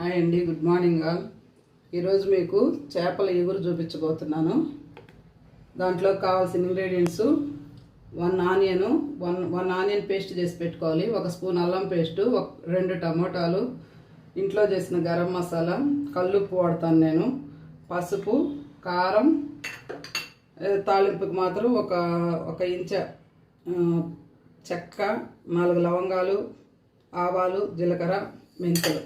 Hi అండి good morning all ఈరోజు మీకు చేపల ఎగురు చూపించబోతున్నాను. దాంట్లో కావాల్సిన ingredients one onion one one onion paste చేసి పెట్టుకోవాలి. ఒక స్పూన్ అల్లం పేస్టు ఒక రెండు టమోటాలు ఇంట్లో చేసిన గరం మసాలా కల్లుప్పు వాడతాను నేను పసుపు కారం తాళింపుకి తాలింపుకి మాత్రం ఒక ఒక ఇంచ చెక్క నాలుగు లవంగాలు ఆవాలు జీలకర్ర మెంతులు.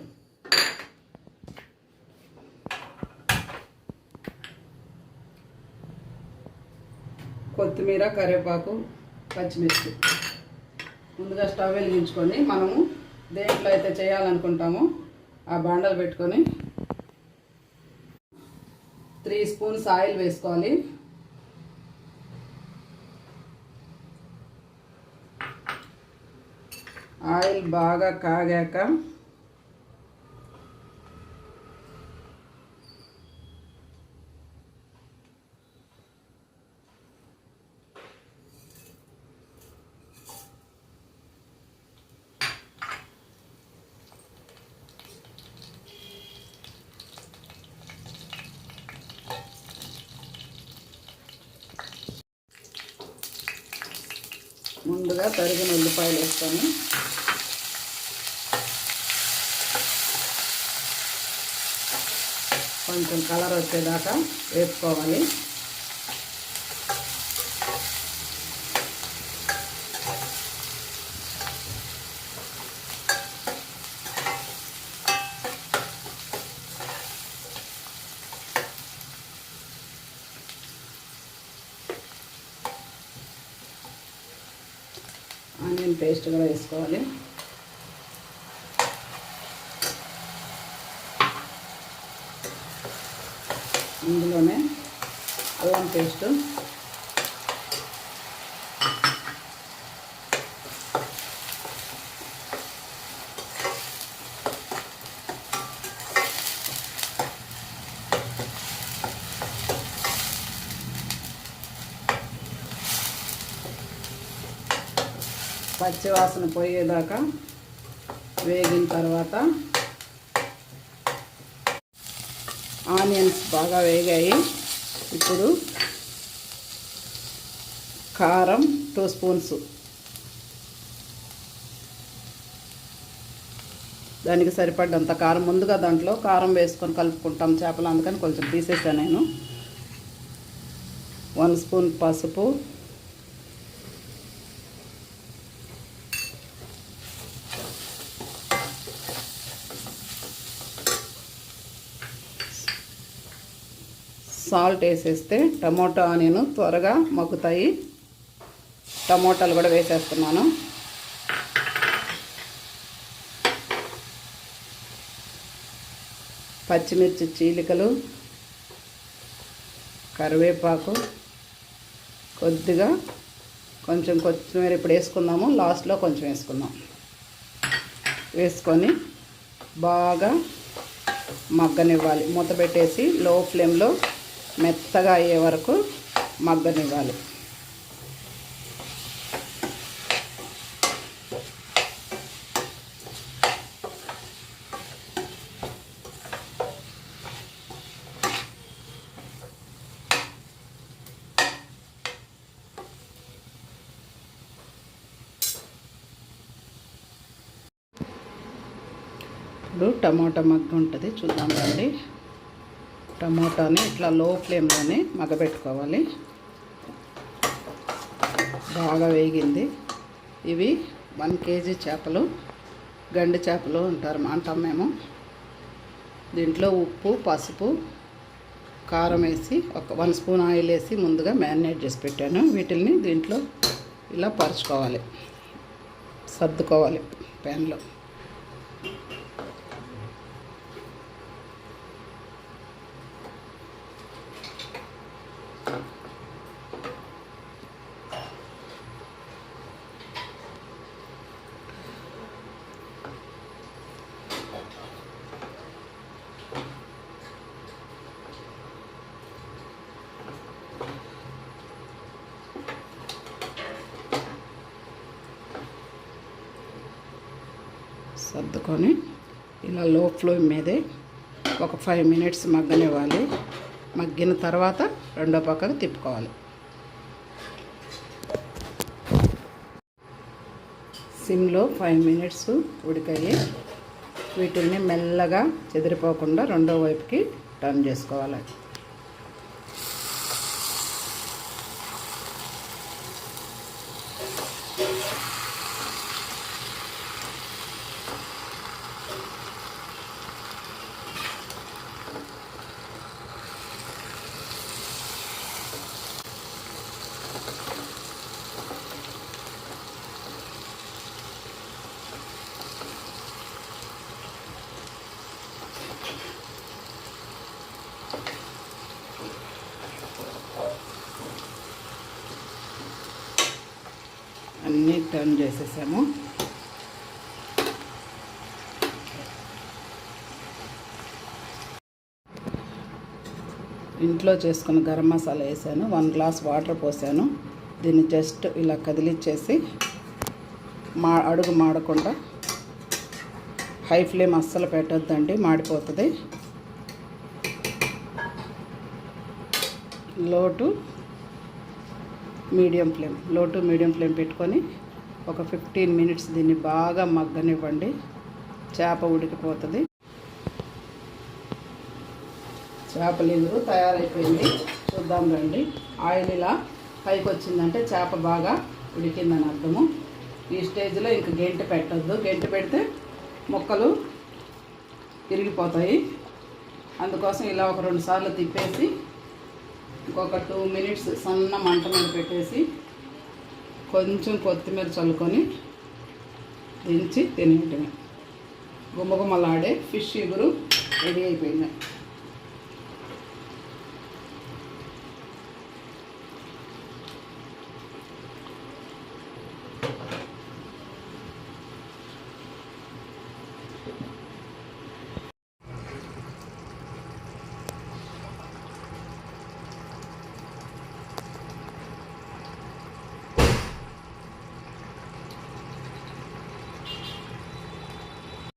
కొత్తిమీర కరివేపాకు పచ్చిమిర్చి. ముందుగా స్టవ్ వెలిగించుకొని మనము దేంట్లో అయితే చేయాలనుకుంటామో ఆ బాండలు పెట్టుకొని త్రీ స్పూన్స్ ఆయిల్ వేసుకోవాలి. ఆయిల్ బాగా కాగాక ముందుగా తరిగిన ఉల్లిపాయలు వేస్తాను. కొంచెం కలర్ వచ్చేదాకా వేపుకోవాలి. ఆనియన్ పేస్ట్ కూడా వేసుకోవాలి. ఇందులోనే అల్లం పేస్ట్. పచ్చివాసన పోయేదాకా వేగిన తర్వాత ఆనియన్స్ బాగా వేగాయి. ఇప్పుడు కారం టూ స్పూన్స్. దానికి సరిపడ్డంత కారం. ముందుగా దాంట్లో కారం వేసుకొని కలుపుకుంటాం చేపలు. అందుకని కొంచెం తీసేసాను నేను. వన్ స్పూన్ పసుపు. సాల్ట్ వేసేస్తే టమోటా ఆనియన్ త్వరగా మగ్గుతాయి. టమోటాలు కూడా వేసేస్తున్నాను. పచ్చిమిర్చి చీలికలు కరివేపాకు కొద్దిగా కొంచెం కొత్తిమీర ఇప్పుడు వేసుకుందాము. లాస్ట్లో కొంచెం వేసుకుందాం. వేసుకొని బాగా మగ్గనివ్వాలి. మూత పెట్టేసి లో ఫ్లేమ్లో మెత్తగా అయ్యే వరకు మగ్గనివ్వాలి. ఇప్పుడు టమాటా మగ్గ ఉంటుంది చూద్దాం రండి. టమాటాని ఇట్లా లో ఫ్లేమ్లోనే మగ్గబెట్టుకోవాలి. బాగా వేగింది. ఇవి వన్ కేజీ చేపలు గండి చేపలు అంటారు అంటాం మేము. దీంట్లో ఉప్పు పసుపు కారం వేసి ఒక వన్ స్పూన్ ఆయిల్ వేసి ముందుగా మ్యారినేట్ చేసి పెట్టాను. వీటిల్ని దీంట్లో ఇలా పరుచుకోవాలి. సర్దుకోవాలి ప్యాన్లో. సర్దుకొని ఇలా లో ఫ్లేమ్ మీదే ఒక ఫైవ్ మినిట్స్ మగ్గనివ్వాలి. మగ్గిన తర్వాత రెండో పక్కకు తిప్పుకోవాలి. సిమ్లో ఫైవ్ మినిట్స్ ఉడికాయి వీటిని మెల్లగా చెదిరిపోకుండా రెండో వైపుకి టర్న్ చేసుకోవాలి. అన్నీ టర్న్ చేసేసాము. ఇంట్లో చేసుకున్న గరం మసాలా వేసాను. వన్ గ్లాస్ వాటర్ పోసాను. దీన్ని జస్ట్ ఇలా కదిలిచ్చేసి మా అడుగు మాడకుండా హై ఫ్లేమ్ అస్సలు పెట్టొద్దండి మాడిపోతుంది. లో టు మీడియం ఫ్లేమ్లో టు మీడియం ఫ్లేమ్ పెట్టుకొని ఒక ఫిఫ్టీన్ మినిట్స్ దీన్ని బాగా మగ్గనివ్వండి. చేప ఉడికిపోతుంది. చేప లింగు తయారైపోయింది. చూద్దాం రండి. ఆయిల్ ఇలా పైకి వచ్చిందంటే చేప బాగా ఉడికిందని అర్థము. ఈ స్టేజ్లో ఇంక గెంట పెట్టద్దు. గెంట పెడితే మొక్కలు తిరిగిపోతాయి అందుకోసం ఇలా ఒక రెండు సార్లు తిప్పేసి ఇంకొక టూ మినిట్స్ సన్న మంట మీద పెట్టేసి కొంచెం కొత్తిమీర చల్లుకొని దించి తినేయటమే. గుమ్మగుమ్మలాడే ఫిష్ ఇగురు రెడీ అయిపోయింది.